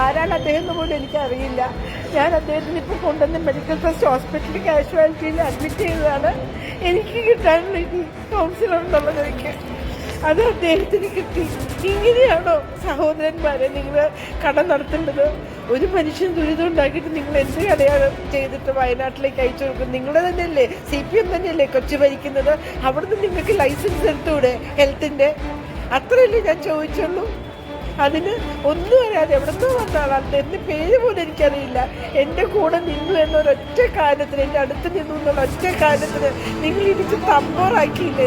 ആരാണ് അദ്ദേഹം എന്ന് പോലും എനിക്കറിയില്ല. ഞാൻ അദ്ദേഹത്തിന് ഇപ്പോൾ കൊണ്ടുവന്ന് മെഡിക്കൽ ഫസ്റ്റ് ഹോസ്പിറ്റലിൽ കാഷ്വാലിറ്റിയിൽ അഡ്മിറ്റ് ചെയ്തതാണ്. എനിക്ക് കിട്ടാൻ കൗൺസിലർ എന്നുള്ളത് എനിക്ക് അത് അദ്ദേഹത്തിന് കിട്ടി. ഇങ്ങനെയാണോ സഹോദരന്മാരെ നിങ്ങൾ കട നടത്തേണ്ടത് ഒരു മനുഷ്യൻ ദുരിതം ഉണ്ടാക്കിയിട്ട് നിങ്ങൾ എന്ത് കടയാണ് ചെയ്തിട്ട് വയനാട്ടിലേക്ക് അയച്ചു കൊടുക്കുന്നത്? നിങ്ങൾ തന്നെയല്ലേ സി പി എം തന്നെയല്ലേ കൊച്ചു ഭരിക്കുന്നത്? അവിടുന്ന് നിങ്ങൾക്ക് ലൈസൻസ് എടുത്തൂടെ ഹെൽത്തിന്റെ അത്രയല്ലേ ഞാൻ ചോദിച്ചുള്ളൂ. അതിന് ഒന്നും അറിയാതെ എവിടുന്നോ വന്ന ആളാണ് അദ്ദേഹത്തിന്റെ പേര് പോലും എനിക്കറിയില്ല. എന്റെ കൂടെ നിന്നു എന്നൊരൊറ്റ കാര്യത്തിന് എന്റെ അടുത്ത് നിന്നു എന്നുള്ള ഒറ്റ കാര്യത്തിന് നിങ്ങൾ ഇടിച്ച് തമ്പോറാക്കിയില്ലേ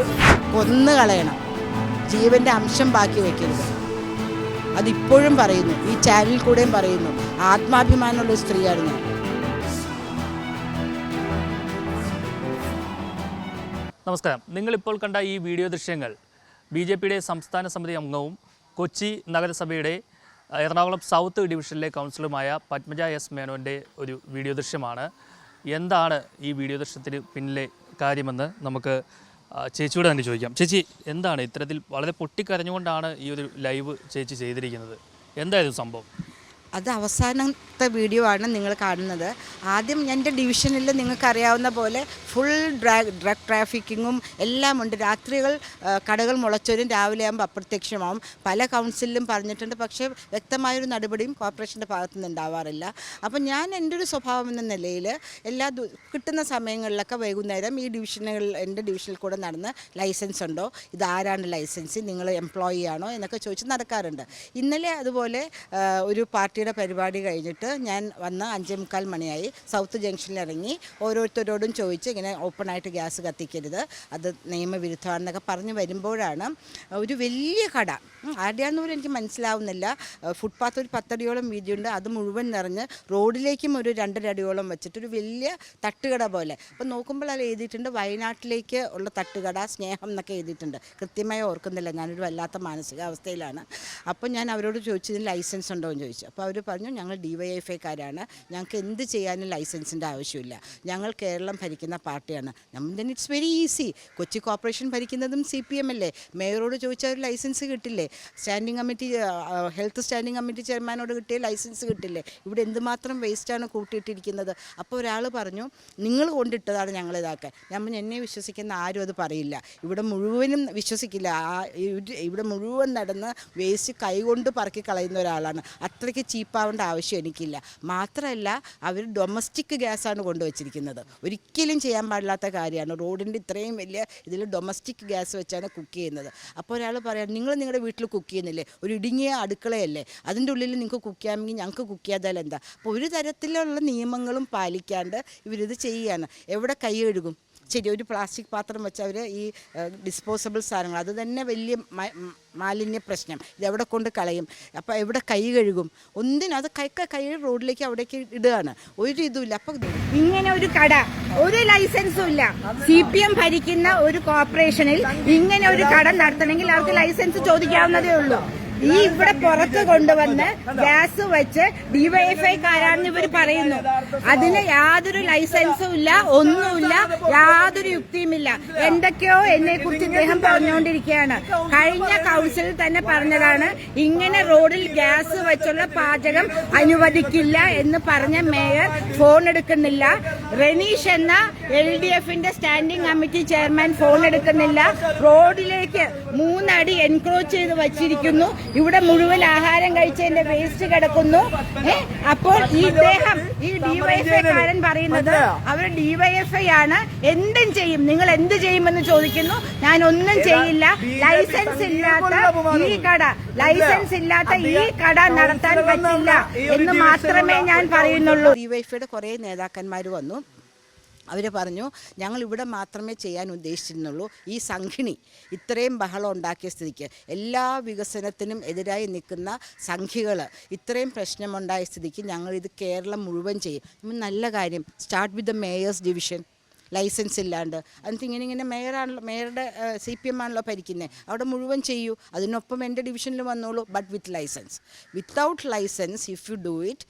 കൊന്നു കളയണം. ജീവന്റെ അംശം ബാക്കി വെക്കരുത്. അതിപ്പോഴും പറയുന്നു ഈ ചാനലിൽ കൂടെയും പറയുന്നു ആത്മാഭിമാനമുള്ള ഒരു സ്ത്രീയാണ് ഞാൻ നമസ്കാരം. നിങ്ങളിപ്പോൾ കണ്ട ഈ വീഡിയോ ദൃശ്യങ്ങൾ ബി ജെ പിയുടെ സംസ്ഥാന സമിതി അംഗവും കൊച്ചി നഗരസഭയുടെ എറണാകുളം സൗത്ത് ഡിവിഷനിലെ കൗൺസിലറുമായ പത്മജ എസ് മേനോന്റെ ഒരു വീഡിയോ ദൃശ്യമാണ്. എന്താണ് ഈ വീഡിയോ ദൃശ്യത്തിന് പിന്നിലെ കാര്യമെന്ന് നമുക്ക് ചേച്ചിയോട് തന്നെ ചോദിക്കാം. ചേച്ചി എന്താണ് ഇത്തരത്തിൽ വളരെ പൊട്ടിക്കരഞ്ഞുകൊണ്ടാണ് ഈ ഒരു ലൈവ് ചേച്ചി ചെയ്തിരിക്കുന്നത്? എന്തായിരുന്നു സംഭവം? അത് അവസാനത്തെ വീഡിയോ ആണ് നിങ്ങൾ കാണുന്നത്. ആദ്യം എന്റെ ഡിവിഷനിൽ നിങ്ങൾക്കറിയാവുന്ന പോലെ ഫുൾ ഡ്രാ ഡ്രഗ് ട്രാഫിക്കിങ്ങും എല്ലാം ഉണ്ട്. രാത്രികൾ കടകൾ മുളച്ചവരും രാവിലെ ആകുമ്പോൾ അപ്രത്യക്ഷമാവും. പല കൗൺസിലിലും പറഞ്ഞിട്ടുണ്ട്. പക്ഷേ വ്യക്തമായൊരു നടപടിയും കോർപ്പറേഷന്റെ ഭാഗത്തുനിന്ന് ഉണ്ടാവാറില്ല. അപ്പം ഞാൻ എന്റെ ഒരു സ്വഭാവം എന്ന നിലയിൽ എല്ലാ കിട്ടുന്ന സമയങ്ങളിലൊക്കെ വൈകുന്നേരം ഈ ഡിവിഷനുകളിൽ എന്റെ ഡിവിഷനിൽ കൂടെ നടന്ന് ലൈസൻസ് ഉണ്ടോ? ഇത് ആരാണ് ലൈസൻസ് നിങ്ങൾ എംപ്ലോയി ആണോ? എന്നൊക്കെ ചോദിച്ച് നടക്കാറുണ്ട്. ഇന്നലെ അതുപോലെ ഒരു ഒരു പാർട്ടിയുടെ പരിപാടി കഴിഞ്ഞിട്ട് ഞാൻ വന്ന് അഞ്ചേ മുക്കാൽ മണിയായി സൗത്ത് ജംഗ്ഷനിൽ ഇറങ്ങി ഓരോരുത്തരോടും ചോദിച്ച് ഇങ്ങനെ ഓപ്പണായിട്ട് ഗ്യാസ് കത്തിക്കരുത് അത് നിയമവിരുദ്ധമാണെന്നൊക്കെ പറഞ്ഞു വരുമ്പോഴാണ് ഒരു വലിയ കട. ആരുടെയാണെന്ന് പോലും എനിക്ക് മനസ്സിലാവുന്നില്ല. ഫുട്പാത്ത് ഒരു പത്തടിയോളം വീതിയുണ്ട്. അത് മുഴുവൻ നിറഞ്ഞ് റോഡിലേക്കും ഒരു രണ്ടരടിയോളം വെച്ചിട്ട് ഒരു വലിയ തട്ടുകട പോലെ. അപ്പം നോക്കുമ്പോൾ അത് എഴുതിയിട്ടുണ്ട് വയനാട്ടിലേക്ക് ഉള്ള തട്ടുകട സ്നേഹം എന്നൊക്കെ എഴുതിയിട്ടുണ്ട്. കൃത്യമായി ഓർക്കുന്നില്ല. ഞാനൊരു വല്ലാത്ത മാനസികാവസ്ഥയിലാണ്. അപ്പോൾ ഞാൻ അവരോട് ചോദിച്ചു ഇതിന് ലൈസൻസ് ഉണ്ടോ എന്ന് ചോദിച്ചു. അപ്പോൾ അവർ പറഞ്ഞു ഞങ്ങൾ ഡി വൈ എഫ് ഐക്കാരാണ് ഞങ്ങൾക്ക് എന്ത് ചെയ്യാനും ലൈസൻസിന്റെ ആവശ്യമില്ല. ഞങ്ങൾ കേരളം ഭരിക്കുന്ന പാർട്ടിയാണ്. നമ്മൾ then it's very easy Kochi corporation ഭരിക്കുന്നതും C P M അല്ലേ? മേയറോട് ചോദിച്ചാൽ ഒരു ലൈസൻസ് കിട്ടില്ലേ? Standing committee health standing committee ചെയർമാനോട് കിട്ടിയ ലൈസൻസ് കിട്ടില്ലേ? ഇവിടെ എന്തുമാത്രം വേസ്റ്റാണ് കൂട്ടിയിട്ടിരിക്കുന്നത്? അപ്പോൾ ഒരാൾ പറഞ്ഞു നിങ്ങൾ കൊണ്ടിട്ടതാണ് ഞങ്ങൾ ഇതാക്കാൻ. പറഞ്ഞു, എന്നെ വിശ്വസിക്കുന്ന ആരും അത് പറയില്ല. ഇവിടെ മുഴുവനും വിശ്വസിക്കില്ല. ഇവിടെ മുഴുവൻ നടന്ന് വേസ്റ്റ് കൈകൊണ്ട് പറക്കി കളയുന്ന ഒരാളാണ്. അത്രയ്ക്ക് ചീപ്പാവേണ്ട ആവശ്യം എനിക്കില്ല. മാത്രമല്ല അവർ ഡൊമസ്റ്റിക് ഗ്യാസാണ് കൊണ്ടുവച്ചിരിക്കുന്നത്. ഒരിക്കലും ചെയ്യാൻ പാടില്ലാത്ത കാര്യമാണ്. റോഡിന്റെ ഇത്രയും വലിയ ഇതിൽ ഡൊമസ്റ്റിക് ഗ്യാസ് വെച്ചാണ് കുക്ക് ചെയ്യുന്നത്. അപ്പോൾ ഒരാൾ പറയാം നിങ്ങൾ നിങ്ങളുടെ വീട്ടിൽ കുക്ക് ചെയ്യുന്നില്ലേ? ഒരു ഇടുങ്ങിയ അടുക്കളയല്ലേ? അതിന്റെ ഉള്ളിൽ നിങ്ങൾക്ക് കുക്ക് ചെയ്യാമെങ്കിൽ ഞങ്ങൾക്ക് കുക്ക് ചെയ്യാതാൽ എന്താ? അപ്പോൾ ഒരു തരത്തിലുള്ള നിയമങ്ങളും പാലിക്കാണ്ട് ഇവരിത് ചെയ്യുകയാണ്. എവിടെ കൈ കഴുകും? ശരി ഒരു പ്ലാസ്റ്റിക് പാത്രം വെച്ച് അവർ ഈ ഡിസ്പോസബിൾ സാധനങ്ങൾ അത് തന്നെ വലിയ മാലിന്യ പ്രശ്നം. ഇതെവിടെ കൊണ്ട് കളയും? അപ്പോൾ എവിടെ കൈ കഴുകും? ഒന്നിനും അത് കൈ കൈ റോഡിലേക്ക് അവിടേക്ക് ഇടുകയാണ്. ഒരു ഇതുമില്ല. അപ്പം ഇങ്ങനെ ഒരു കട ഒരു ലൈസൻസും ഇല്ല. സി പി എം ഭരിക്കുന്ന ഒരു കോർപ്പറേഷനിൽ ഇങ്ങനെ ഒരു കട നടത്തണമെങ്കിൽ അവർക്ക് ലൈസൻസ് ചോദിക്കാവുന്നതേ ഉള്ളൂ. ഈ ഇവിടെ പുറത്ത് കൊണ്ടുവന്ന് ഗ്യാസ് വെച്ച് ഡിവൈഎഫ്ഐക്കാരാണെന്ന് ഇവർ പറയുന്നു. അതിന് യാതൊരു ലൈസൻസും ഇല്ല ഒന്നുമില്ല യാതൊരു യുക്തിയുമില്ല. എന്തൊക്കെയോ എന്നെ കുറിച്ച് ഇദ്ദേഹം പറഞ്ഞുകൊണ്ടിരിക്കുകയാണ്. കഴിഞ്ഞ കൗൺസിലിൽ തന്നെ പറഞ്ഞതാണ് ഇങ്ങനെ റോഡിൽ ഗ്യാസ് വെച്ചുള്ള പാചകം അനുവദിക്കില്ല എന്ന് പറഞ്ഞ മേയർ ഫോൺ എടുക്കുന്നില്ല. റെനീഷ് എന്ന എൽ ഡി എഫിന്റെ സ്റ്റാൻഡിംഗ് കമ്മിറ്റി ചെയർമാൻ ഫോൺ എടുക്കുന്നില്ല. റോഡിലേക്ക് മൂന്നടി എൻക്രോച്ച് ചെയ്ത് വച്ചിരിക്കുന്നു. ഇവിടെ മുഴുവൻ ആഹാരം കഴിച്ചതിന്റെ വേസ്റ്റ് കിടക്കുന്നു. അപ്പോൾ ഈ ഇദ്ദേഹം ഈ ഡിവൈഎഫ്ഐക്കാരൻ പറയുന്നത് അവർ ഡിവൈഎഫ്ഐ ആണ്. എന്തും ചെയ്യും. നിങ്ങൾ എന്ത് ചെയ്യുമെന്ന് ചോദിക്കുന്നു. ഞാൻ ഒന്നും ചെയ്യില്ല. ലൈസൻസ് ഇല്ലാത്ത ഈ കട ലൈസൻസ് ഇല്ലാത്ത ഈ കട നടത്താൻ പറ്റില്ല എന്ന് മാത്രമേ ഞാൻ പറയുന്നുള്ളൂ. ഡിവൈഎഫ്ഐയുടെ കുറെ നേതാക്കന്മാർ വന്നു. അവർ പറഞ്ഞു ഞങ്ങൾ ഇവിടെ മാത്രമേ ചെയ്യാൻ ഉദ്ദേശിച്ചിരുന്നുള്ളൂ. ഈ സംഘിണി ഇത്രയും ബഹളം ഉണ്ടാക്കിയ സ്ഥിതിക്ക്. എല്ലാ വികസനത്തിനും എതിരായി നിൽക്കുന്ന സംഖ്യകൾ ഇത്രയും പ്രശ്നമുണ്ടായ സ്ഥിതിക്ക് ഞങ്ങൾ ഇത് കേരളം മുഴുവൻ ചെയ്യും. നല്ല കാര്യം. Start with the mayor's division license ഇല്ലാണ്ട്. എന്നിട്ട് ഇങ്ങനെ ഇങ്ങനെ മേയറാണല്ലോ മേയറുടെ സി പി എം ആണല്ലോ ഭരിക്കുന്നത് അവിടെ മുഴുവൻ ചെയ്യൂ. അതിനൊപ്പം എന്റെ ഡിവിഷനിൽ വന്നോളൂ but with license without license if you do it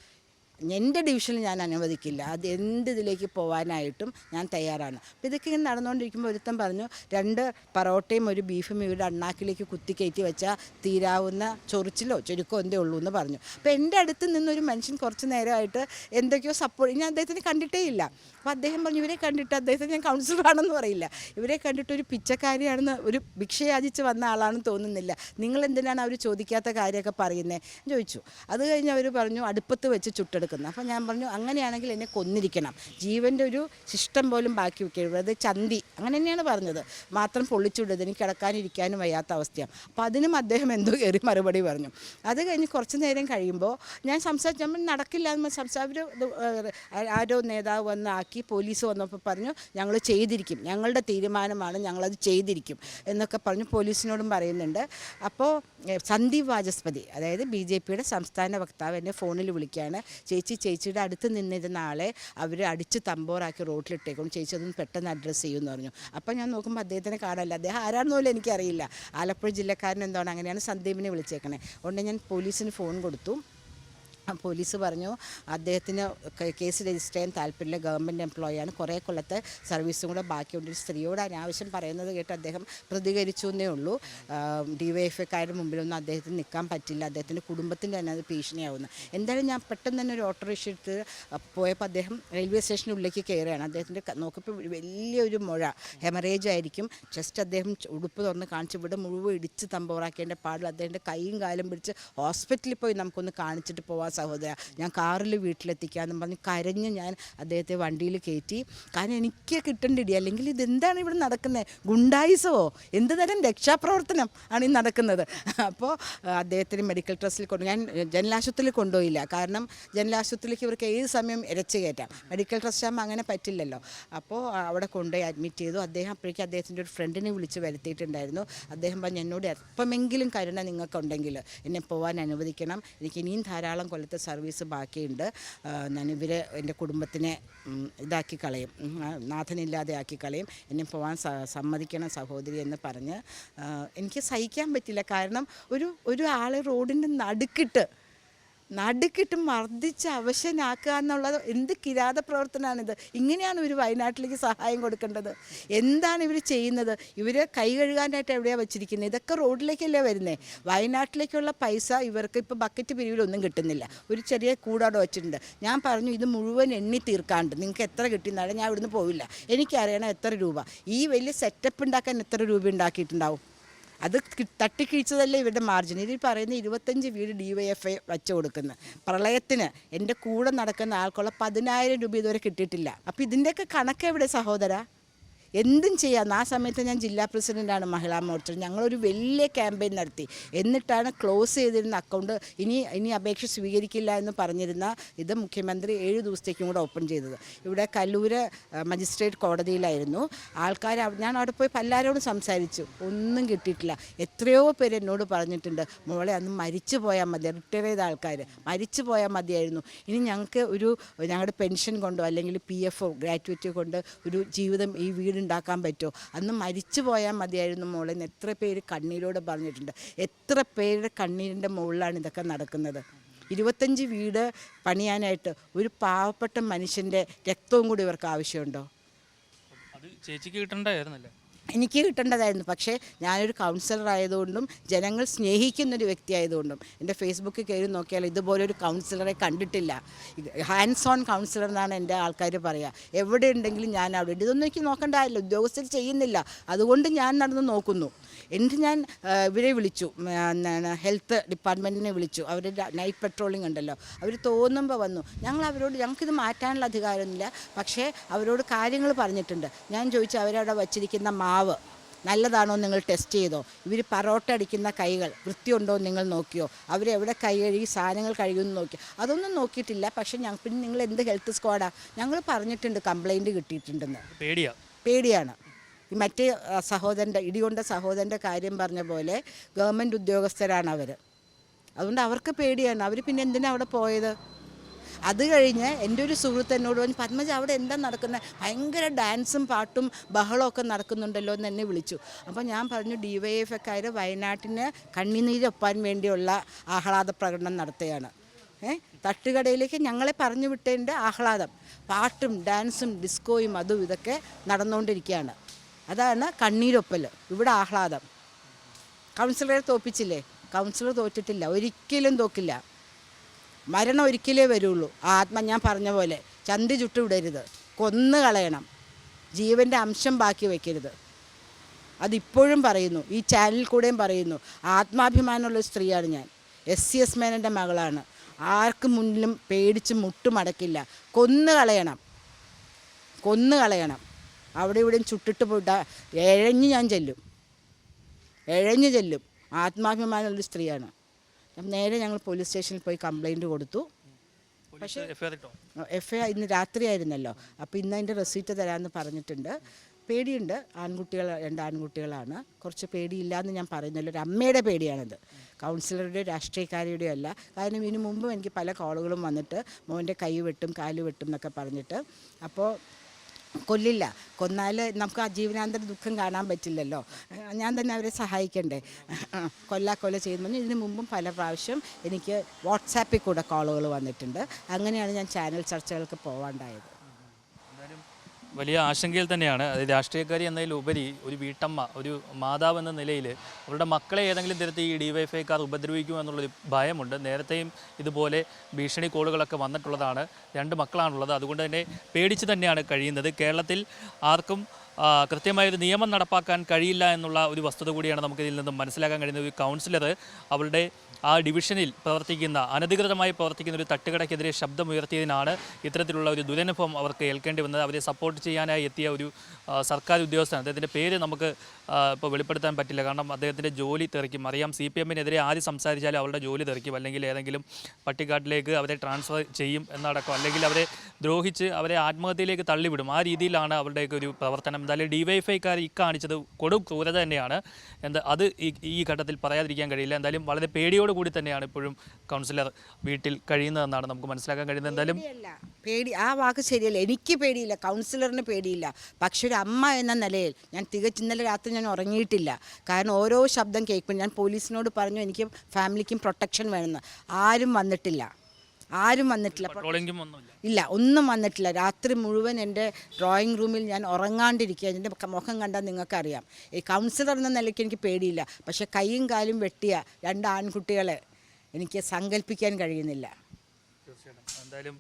എന്റെ ഡിവിഷനിൽ ഞാൻ അനുവദിക്കില്ല. അത് എന്ത് ഇതിലേക്ക് പോകാനായിട്ടും ഞാൻ തയ്യാറാണ്. അപ്പോൾ ഇതൊക്കെ ഇങ്ങനെ നടന്നുകൊണ്ടിരിക്കുമ്പോൾ ഒരുത്തൻ പറഞ്ഞു രണ്ട് പറോട്ടയും ഒരു ബീഫും ഇവിടെ അണ്ണാക്കിലേക്ക് കുത്തിക്കയറ്റി വെച്ചാൽ തീരാവുന്ന ചൊറിച്ചിലോ ചുരുക്കോ എന്തേ ഉള്ളൂ എന്ന് പറഞ്ഞു. അപ്പോൾ എന്റെ അടുത്ത് നിന്നൊരു മനുഷ്യൻ കുറച്ച് നേരമായിട്ട് എന്തൊക്കെയോ സപ്പോർട്ട് ഞാൻ അദ്ദേഹത്തിന് കണ്ടിട്ടേ ഇല്ല. അപ്പോൾ അദ്ദേഹം പറഞ്ഞു ഇവരെ കണ്ടിട്ട് അദ്ദേഹത്തിന് ഞാൻ കൗൺസിലറാണെന്ന് പറയില്ല. ഇവരെ കണ്ടിട്ട് ഒരു പിച്ചക്കാരിയാണെന്ന് ഒരു ഭിക്ഷയാചിച്ച് വന്ന ആളാണെന്ന് തോന്നുന്നില്ല. നിങ്ങൾ എന്തിനാണ് അവർ ചോദിക്കാത്ത കാര്യമൊക്കെ പറയുന്നത് ചോദിച്ചു. അത് കഴിഞ്ഞ് അവർ പറഞ്ഞു അടുപ്പത്ത് വെച്ച് ചുട്ടെടുക്കുന്നത് അപ്പോൾ ഞാൻ പറഞ്ഞു അങ്ങനെയാണെങ്കിൽ എന്നെ കൊന്നിരിക്കണം. ജീവന്റെ ഒരു ശിഷ്ടം പോലും ബാക്കി വെക്കരുത്. അത് ചന്തി. അങ്ങനെ തന്നെയാണ് പറഞ്ഞത്. മാത്രം പൊള്ളിച്ചുവിടരുത്. എനിക്ക് കിടക്കാനിരിക്കാനും വയ്യാത്ത അവസ്ഥയാണ്. അപ്പോൾ അതിനും അദ്ദേഹം എന്തോ കയറി മറുപടി പറഞ്ഞു. അത് കഴിഞ്ഞ് കുറച്ച് നേരം കഴിയുമ്പോൾ ഞാൻ സംസാരിച്ചു നമ്മൾ നടക്കില്ല എന്ന് സംസാരിച്ചു ആരോ നേതാവ് വന്ന് ആക്കി പോലീസ് വന്നപ്പോൾ പറഞ്ഞു ഞങ്ങൾ ചെയ്തിരിക്കും. ഞങ്ങളുടെ തീരുമാനമാണ് ഞങ്ങളത് ചെയ്തിരിക്കും. എന്നൊക്കെ പറഞ്ഞു പോലീസിനോടും പറയുന്നുണ്ട്. അപ്പോൾ സന്ദീപ് വാചസ്പതി അതായത് ബി ജെ പിയുടെ സംസ്ഥാന വക്താവ് എന്നെ ഫോണിൽ വിളിക്കുകയാണ് ചേച്ചി ചേച്ചിയുടെ അടുത്ത് നിന്നിരുന്ന ആളെ അവർ അടിച്ച് തമ്പോറാക്കി റോട്ടിലിട്ടേക്കും. ചേച്ചി അതൊന്ന് പെട്ടെന്ന് അഡ്രസ്സ് ചെയ്യുമെന്ന് പറഞ്ഞു. അപ്പം ഞാൻ നോക്കുമ്പോൾ അദ്ദേഹത്തിനെ കാണാനില്ല അദ്ദേഹം ആരാണെന്ന് പോലും എനിക്കറിയില്ല. ആലപ്പുഴ ജില്ലക്കാരൻ എന്താണ്? അങ്ങനെയാണ് സന്ദീപിനെ വിളിച്ചേക്കണേ. അതുകൊണ്ട് ഞാൻ പോലീസിന് ഫോൺ കൊടുത്തു. പോലീസ് പറഞ്ഞു അദ്ദേഹത്തിന് കേസ് രജിസ്റ്റർ ചെയ്യാൻ താല്പര്യമില്ല ഗവൺമെന്റ് എംപ്ലോയിയാണ് കുറേ കൊല്ലത്തെ സർവീസും കൂടെ ബാക്കിയുണ്ട്. സ്ത്രീയോട് അനാവശ്യം പറയുന്നത് കേട്ട് അദ്ദേഹം പ്രതികരിച്ചു എന്നേ ഉള്ളൂ. ഡി വൈ മുമ്പിലൊന്നും അദ്ദേഹത്തിന് നിൽക്കാൻ പറ്റില്ല. അദ്ദേഹത്തിന്റെ കുടുംബത്തിന്റെ തന്നെ അത് ഭീഷണിയാവുന്നു. എന്തായാലും ഞാൻ പെട്ടെന്ന് തന്നെ ഒരു ഓട്ടോറിക്ഷ എടുത്ത് പോയപ്പോൾ അദ്ദേഹം റെയിൽവേ സ്റ്റേഷനുള്ളിലേക്ക് കയറുകയാണ്. അദ്ദേഹത്തിന്റെ നോക്കിയപ്പോൾ വലിയൊരു മുഴ ഹെമറേജ് ആയിരിക്കും. ജസ്റ്റ് അദ്ദേഹം ഉടുപ്പ് തുറന്ന് കാണിച്ച് ഇവിടെ മുഴുവൻ ഇടിച്ച് തമ്പോറാക്കേണ്ട പാടില്ല അദ്ദേഹത്തിന്റെ കൈയും കാലും പിടിച്ച് ഹോസ്പിറ്റലിൽ പോയി നമുക്കൊന്ന് കാണിച്ചിട്ട് പോവാൻ സഹോദര ഞാൻ കാറിൽ വീട്ടിലെത്തിക്കാമെന്നും പറഞ്ഞ് കരഞ്ഞ് ഞാൻ അദ്ദേഹത്തെ വണ്ടിയിൽ കയറ്റി. കാരണം എനിക്ക് കിട്ടേണ്ടിടി അല്ലെങ്കിൽ ഇതെന്താണ് ഇവിടെ നടക്കുന്നത് ഗുണ്ടായിസമോ എന്ത് തരം രക്ഷാപ്രവർത്തനം ആണ് ഈ നടക്കുന്നത്? അപ്പോൾ അദ്ദേഹത്തിന് മെഡിക്കൽ ട്രസ്റ്റിൽ കൊണ്ട് ഞാൻ ജനലാശുപത്രിയിൽ കൊണ്ടുപോയില്ല. കാരണം ജനലാശുപത്രിയിലേക്ക് ഇവർക്ക് ഏത് സമയം ഇരച്ച് കയറ്റാം? മെഡിക്കൽ ട്രസ്റ്റ് ആകുമ്പോൾ അങ്ങനെ പറ്റില്ലല്ലോ. അപ്പോൾ അവിടെ കൊണ്ടുപോയി അഡ്മിറ്റ് ചെയ്തു. അദ്ദേഹം അപ്പോഴേക്കും അദ്ദേഹത്തിന്റെ ഒരു ഫ്രണ്ടിനെ വിളിച്ച് വരുത്തിയിട്ടുണ്ടായിരുന്നു. അദ്ദേഹം പറഞ്ഞു എന്നോട് എപ്പമെങ്കിലും കരുണ നിങ്ങൾക്കുണ്ടെങ്കിൽ എന്നെ പോകാൻ അനുവദിക്കണം. എനിക്ക് ഇനിയും ധാരാളം കൊല്ലത്തെ സർവീസ് ബാക്കിയുണ്ട്. ഞാൻ എന്റെ കുടുംബത്തിനെ ഇതാക്കി കളയും. നാഥനില്ലാതെ ആക്കി കളയും. എന്നെ പോകാൻ സമ്മതിക്കണം സഹോദരി എന്ന് പറഞ്ഞ് എനിക്ക് സഹിക്കാൻ പറ്റില്ല. കാരണം ഒരു ഒരു ആളെ റോഡിന്റെ നടുക്കിട്ട് നടുക്കിട്ട് മർദ്ദിച്ച് അവശനാക്കുക എന്നുള്ളത് എന്ത് കിരാത പ്രവർത്തനമാണിത്. ഇങ്ങനെയാണ് ഇവർ വയനാട്ടിലേക്ക് സഹായം കൊടുക്കേണ്ടത്. എന്താണ് ഇവർ ചെയ്യുന്നത്? ഇവർ കൈ കഴുകാനായിട്ട് എവിടെയാണ് വെച്ചിരിക്കുന്നത് ഇതൊക്കെ റോഡിലേക്കല്ലേ വരുന്നത് വയനാട്ടിലേക്കുള്ള പൈസ ഇവർക്ക് ഇപ്പോൾ ബക്കറ്റ് പിരിവിലൊന്നും കിട്ടുന്നില്ല. ഒരു ചെറിയ കൂടോടെ വെച്ചിട്ടുണ്ട്. ഞാൻ പറഞ്ഞു ഇത് മുഴുവൻ എണ്ണി തീർക്കാണ്ട്. നിങ്ങൾക്ക് എത്ര കിട്ടിയെന്നാലും ഞാൻ ഇവിടുന്ന് പോവില്ല. എനിക്കറിയണം എത്ര രൂപ. ഈ വലിയ സെറ്റപ്പ് ഉണ്ടാക്കാൻ എത്ര രൂപ ഉണ്ടാക്കിയിട്ടുണ്ടാവും? അത് തട്ടിക്കിഴിച്ചതല്ല ഇവരുടെ മാർജിൻ ഇതിൽ പറയുന്ന ഇരുപത്തഞ്ച് വീട് ഡി വൈ എഫ് ഐ വച്ചു കൊടുക്കുന്നത് പ്രളയത്തിന് എന്റെ കൂടെ നടക്കുന്ന ആൾക്കുള്ള പതിനായിരം രൂപ ഇതുവരെ കിട്ടിയിട്ടില്ല. അപ്പോൾ ഇതിന്റെയൊക്കെ കണക്ക് എവിടെ സഹോദര? എന്തും ചെയ്യാമെന്ന് ആ സമയത്ത് ഞാൻ ജില്ലാ പ്രസിഡന്റാണ് മഹിളാ മോർച്ച ഞങ്ങളൊരു വലിയ ക്യാമ്പയിൻ നടത്തി. എന്നിട്ടാണ് ക്ലോസ് ചെയ്തിരുന്ന അക്കൗണ്ട് ഇനി ഇനി അപേക്ഷ സ്വീകരിക്കില്ല എന്ന് പറഞ്ഞിരുന്ന ഇത് മുഖ്യമന്ത്രി ഏഴ് ദിവസത്തേക്കും കൂടെ ഓപ്പൺ ചെയ്തത്. ഇവിടെ കല്ലൂര് മജിസ്ട്രേറ്റ് കോടതിയിലായിരുന്നു. ആൾക്കാർ ഞാൻ അവിടെ പോയി പല്ലാരോടും സംസാരിച്ചു. ഒന്നും കിട്ടിയിട്ടില്ല. എത്രയോ പേര് എന്നോട് പറഞ്ഞിട്ടുണ്ട് മോളെ അന്ന് മരിച്ചു പോയാൽ മതി. റിട്ടയർ ചെയ്ത ആൾക്കാർ മരിച്ചു പോയാൽ മതിയായിരുന്നു. ഇനി ഞങ്ങൾക്ക് ഒരു ഞങ്ങളുടെ പെൻഷൻ കൊണ്ടോ അല്ലെങ്കിൽ പി എഫോ ഗ്രാറ്റുവിറ്റി കൊണ്ട് ഒരു ജീവിതം ഈ വീടുണ്ടാക്കാൻ പറ്റുമോ? അന്ന് മരിച്ചു പോയാൽ മതിയായിരുന്നു മോളെ എന്ന് എത്ര പേര് കണ്ണീരോട് പറഞ്ഞിട്ടുണ്ട്. എത്ര പേരുടെ കണ്ണീരിന്റെ മുകളിലാണ് ഇതൊക്കെ നടക്കുന്നത്? ഇരുപത്തഞ്ച് വീട് പണിയാനായിട്ട് ഒരു പാവപ്പെട്ട മനുഷ്യന്റെ രക്തവും കൂടി ഇവർക്ക് ആവശ്യമുണ്ടോ? അത് ചേച്ചിക്ക് കിട്ടണ്ടായിരുന്നല്ലേ എനിക്ക് കിട്ടേണ്ടതായിരുന്നു. പക്ഷേ ഞാനൊരു കൗൺസിലർ ആയതുകൊണ്ടും ജനങ്ങൾ സ്നേഹിക്കുന്നൊരു വ്യക്തി ആയതുകൊണ്ടും എന്റെ ഫേസ്ബുക്കിൽ കയറി നോക്കിയാൽ ഇതുപോലൊരു കൗൺസിലറെ കണ്ടിട്ടില്ല. ഹാൻഡ്സ് ഓൺ കൗൺസിലർ എന്നാണ് എന്റെ ആൾക്കാർ പറയുക എവിടെ ഉണ്ടെങ്കിലും ഞാൻ അവിടെ ഇതൊന്നും എനിക്ക് നോക്കേണ്ടതായില്ല. ഉദ്യോഗസ്ഥർ ചെയ്യുന്നില്ല. അതുകൊണ്ട് ഞാൻ നടന്ന് നോക്കുന്നു. എന്നിട്ട് ഞാൻ ഇവരെ വിളിച്ചു. എന്താണ് ഹെൽത്ത് ഡിപ്പാർട്ട്മെന്റിനെ വിളിച്ചു. അവർ നൈറ്റ് പെട്രോളിംഗ് ഉണ്ടല്ലോ. അവർ തോന്നുമ്പോൾ വന്നു. ഞങ്ങൾ അവരോട് ഞങ്ങൾക്കിത് മാറ്റാനുള്ള അധികാരമൊന്നുമില്ല. പക്ഷേ അവരോട് കാര്യങ്ങൾ പറഞ്ഞിട്ടുണ്ട്. ഞാൻ ചോദിച്ചു അവരവിടെ വച്ചിരിക്കുന്ന മാവ് നല്ലതാണോ നിങ്ങൾ ടെസ്റ്റ് ചെയ്തോ? ഇവർ പറോട്ട അടിക്കുന്ന കൈകൾ വൃത്തിയുണ്ടോ നിങ്ങൾ നോക്കിയോ? അവരെവിടെ കൈ കഴുകി സാധനങ്ങൾ കഴുകുമെന്ന് നോക്കിയോ അതൊന്നും നോക്കിയിട്ടില്ല. പക്ഷേ ഞങ്ങൾ പിന്നെ നിങ്ങൾ എന്ത് ഹെൽത്ത് സ്ക്വാഡാണ് ഞങ്ങൾ പറഞ്ഞിട്ടുണ്ട് കംപ്ലൈന്റ് കിട്ടിയിട്ടുണ്ടെന്ന്. പേടിയാ. പേടിയാണ്. മറ്റേ സഹോദരന്റെ ഇടികൊണ്ട സഹോദരന്റെ കാര്യം പറഞ്ഞ പോലെ ഗവൺമെന്റ് ഉദ്യോഗസ്ഥരാണ് അവർ അതുകൊണ്ട് അവർക്ക് പേടിയാണ്. അവർ പിന്നെ എന്തിനാണ് അവിടെ പോയത്? അത് കഴിഞ്ഞ് എന്റെ ഒരു സുഹൃത്ത് എന്നോട് പറഞ്ഞു പത്മജ അവിടെ എന്താ നടക്കുന്നത് ഭയങ്കര ഡാൻസും പാട്ടും ബഹളമൊക്കെ നടക്കുന്നുണ്ടല്ലോ എന്ന് എന്നെ വിളിച്ചു. അപ്പോൾ ഞാൻ പറഞ്ഞു ഡി വൈ എഫ് എക്കാർ വയനാട്ടിന് കണ്ണിനീരൊപ്പാൻ വേണ്ടിയുള്ള ആഹ്ലാദ പ്രകടനം നടത്തുകയാണ്. ഏ തട്ടുകടയിലേക്ക് ഞങ്ങളെ പറഞ്ഞു വിട്ടതിന്റെ ആഹ്ലാദം. പാട്ടും ഡാൻസും ഡിസ്കോയും അതും ഇതൊക്കെ നടന്നുകൊണ്ടിരിക്കുകയാണ്. അതാണ് കണ്ണീരൊപ്പൽ ഇവിടെ ആഹ്ലാദം. കൗൺസിലറെ തോപ്പിച്ചില്ലേ? കൗൺസിലർ തോറ്റിട്ടില്ല. ഒരിക്കലും തോക്കില്ല. മരണം ഒരിക്കലേ വരുള്ളൂ. ആത്മ ഞാൻ പറഞ്ഞ പോലെ ചന്തി ചുട്ടുവിടരുത്. കൊന്നു കളയണം. ജീവന്റെ അംശം ബാക്കി വയ്ക്കരുത് അതിപ്പോഴും പറയുന്നു. ഈ ചാനലിൽ കൂടെയും പറയുന്നു. ആത്മാഭിമാനമുള്ള സ്ത്രീയാണ് ഞാൻ. എസ് സി എസ് മേനന്റെ മകളാണ്. ആർക്കും മുന്നിലും പേടിച്ച് മുട്ടുമടക്കില്ല. കൊന്നു കളയണം. കൊന്നു കളയണം. അവിടെ ഇവിടെയും ചുട്ടിട്ട് പോയിട്ട് എഴഞ്ഞ് ഞാൻ ചെല്ലും. എഴഞ്ഞ് ചെല്ലും. ആത്മാഭിമാനമുള്ള സ്ത്രീയാണ്. നേരെ ഞങ്ങൾ പോലീസ് സ്റ്റേഷനിൽ പോയി കംപ്ലൈന്റ് കൊടുത്തു. പക്ഷേ എഫ് ഐ ഇന്ന് രാത്രിയായിരുന്നല്ലോ അപ്പോൾ ഇന്ന് അതിന്റെ റെസീറ്റ് തരാമെന്ന് പറഞ്ഞിട്ടുണ്ട്. പേടിയുണ്ട്. ആൺകുട്ടികൾ രണ്ട് ആൺകുട്ടികളാണ്. കുറച്ച് പേടിയില്ല എന്ന് ഞാൻ പറയുന്നല്ലോ ഒരു അമ്മയുടെ പേടിയാണിത്. കൗൺസിലറുടെയോ രാഷ്ട്രീയക്കാരിയുടെയോ അല്ല. കാരണം ഇതിനു മുമ്പും എനിക്ക് പല കോളുകളും വന്നിട്ട് മോന്റെ കൈ വെട്ടും കാൽ വെട്ടും എന്നൊക്കെ പറഞ്ഞിട്ട്. അപ്പോൾ കൊല്ലില്ല. കൊന്നാൽ നമുക്ക് ആ ജീവനാന്തര ദുഃഖം കാണാൻ പറ്റില്ലല്ലോ. ഞാൻ തന്നെ അവരെ സഹായിക്കണ്ടേ? കൊല്ലാ കൊല ചെയ്യുമ്പോൾ ഇതിനു മുമ്പും പല പ്രാവശ്യം എനിക്ക് വാട്സാപ്പിൽ കൂടെ കോളുകൾ വന്നിട്ടുണ്ട്. അങ്ങനെയാണ് ഞാൻ ചാനൽ ചർച്ചകൾക്ക് പോവാണ്ടായത്. വലിയ ആശങ്കയിൽ തന്നെയാണ്. അത് രാഷ്ട്രീയക്കാരി എന്നതിലുപരി ഒരു വീട്ടമ്മ ഒരു മാതാവ് എന്ന നിലയിൽ അവരുടെ മക്കളെ ഏതെങ്കിലും തരത്തിൽ ഈ ഡിവൈഫൈക്കാർ ഉപദ്രവിക്കുമോ എന്നുള്ളൊരു ഭയമുണ്ട്. നേരത്തെയും ഇതുപോലെ ഭീഷണി കോളുകളൊക്കെ വന്നിട്ടുള്ളതാണ്. രണ്ട് മക്കളാണുള്ളത്. അതുകൊണ്ട് തന്നെ പേടിച്ച് തന്നെയാണ് കഴിയുന്നത്. കേരളത്തിൽ ആർക്കും ആ, കൃത്യമായൊരു നിയമം നടപ്പാക്കാൻ കഴിയില്ല എന്നുള്ള ഒരു വസ്തുത കൂടിയാണ് നമുക്ക് ഇതിൽ നിന്നും മനസ്സിലാക്കാൻ കഴിയുന്നത്. ഒരു കൗൺസിലർ അവളുടെ ആ ഡിവിഷനിൽ പ്രവർത്തിക്കുന്ന അനധികൃതമായി പ്രവർത്തിക്കുന്ന ഒരു തട്ടുകടയ്ക്കെതിരെ ശബ്ദമുയർത്തിയതിനാണ് ഇത്തരത്തിലുള്ള ഒരു ദുരനുഭവം അവർക്ക് ഏൽക്കേണ്ടി വന്നത്. അവരെ സപ്പോർട്ട് ചെയ്യാനായി എത്തിയ ഒരു സർക്കാർ ഉദ്യോഗസ്ഥൻ അദ്ദേഹത്തിന്റെ പേര് നമുക്ക് ഇപ്പോൾ വെളിപ്പെടുത്താൻ പറ്റില്ല. കാരണം അദ്ദേഹത്തിന്റെ ജോലി തെറിക്കും. അറിയാം സി പി എമ്മിനെതിരെ ആര് സംസാരിച്ചാലും അവരുടെ ജോലി തെറിക്കും. അല്ലെങ്കിൽ ഏതെങ്കിലും പട്ടിക്കാട്ടിലേക്ക് അവരെ ട്രാൻസ്ഫർ ചെയ്യും എന്നടക്കം. അല്ലെങ്കിൽ അവരെ ദ്രോഹിച്ച് അവരെ ആത്മഹത്യയിലേക്ക് തള്ളിവിടും. ആ രീതിയിലാണ് അവരുടെയൊക്കെ ഒരു പ്രവർത്തനം എന്തായാലും ഡിവൈഫൈക്കാർ ഈ കാണിച്ചത് കൊടും ക്രൂരത തന്നെയാണ്. എന്താ അത് ഈ ഈ ഘട്ടത്തിൽ പറയാതിരിക്കാൻ കഴിയില്ല. എന്തായാലും വളരെ പേടിയോട് കൂടി തന്നെയാണ് ഇപ്പോഴും കൗൺസിലർ വീട്ടിൽ കഴിയുന്നതെന്നാണ് നമുക്ക് മനസ്സിലാക്കാൻ കഴിയുന്നത്. എന്തായാലും പേടി ആ വാക്ക് ശരിയല്ല. എനിക്ക് പേടിയില്ല. കൗൺസിലറിന് പേടിയില്ല. പക്ഷെ ഒരു അമ്മ എന്ന നിലയിൽ ഞാൻ തികച്ച് ഇന്നലെ രാത്രി ഞാൻ ഉറങ്ങിയിട്ടില്ല. കാരണം ഓരോ ശബ്ദം കേൾക്കുമ്പോൾ ഞാൻ പോലീസിനോട് പറഞ്ഞു എനിക്ക് ഫാമിലിക്കും പ്രൊട്ടക്ഷൻ വേണമെന്ന്. ആരും വന്നിട്ടില്ല. ആരും വന്നിട്ടില്ല. ട്രോളിംഗും ഒന്നുമില്ല. ഇല്ല ഒന്നും വന്നിട്ടില്ല. രാത്രി മുഴുവൻ എന്റെ ഡ്രോയിങ് റൂമിൽ ഞാൻ ഉറങ്ങാണ്ടിരിക്കുക എന്റെ മുഖം കണ്ടാൽ നിങ്ങൾക്കറിയാം. ഈ കൗൺസിലർ എന്ന നിലയ്ക്ക് എനിക്ക് പേടിയില്ല. പക്ഷെ കൈയും കാലും വെട്ടിയ രണ്ട് ആൺകുട്ടികളെ എനിക്ക് സങ്കല്പിക്കാൻ കഴിയുന്നില്ല. തീർച്ചയായിട്ടും. എന്തായാലും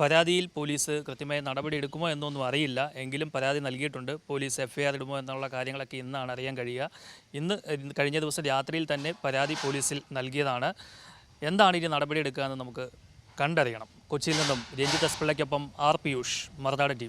പരാതിയിൽ പോലീസ് കൃത്യമായി നടപടി എടുക്കുമോ എന്നൊന്നും അറിയില്ല. എങ്കിലും പരാതി നൽകിയിട്ടുണ്ട്. പോലീസ് എഫ്ഐആർ ഇടുമോ എന്നുള്ള കാര്യങ്ങളൊക്കെ ഇന്നാണ് അറിയാൻ കഴിയുക. ഇന്ന് ഇന്ന് കഴിഞ്ഞ ദിവസം രാത്രിയിൽ തന്നെ പരാതി പോലീസിൽ നൽകിയതാണ്. എന്താണ് ഇനി നടപടി എടുക്കുക എന്ന് നമുക്ക് കണ്ടറിയണം. കൊച്ചിയിൽ നിന്നും രഞ്ജിത്ത് എസ് പിള്ളയ്ക്കൊപ്പം ആർ പിയൂഷ് മറുനാടൻ ടി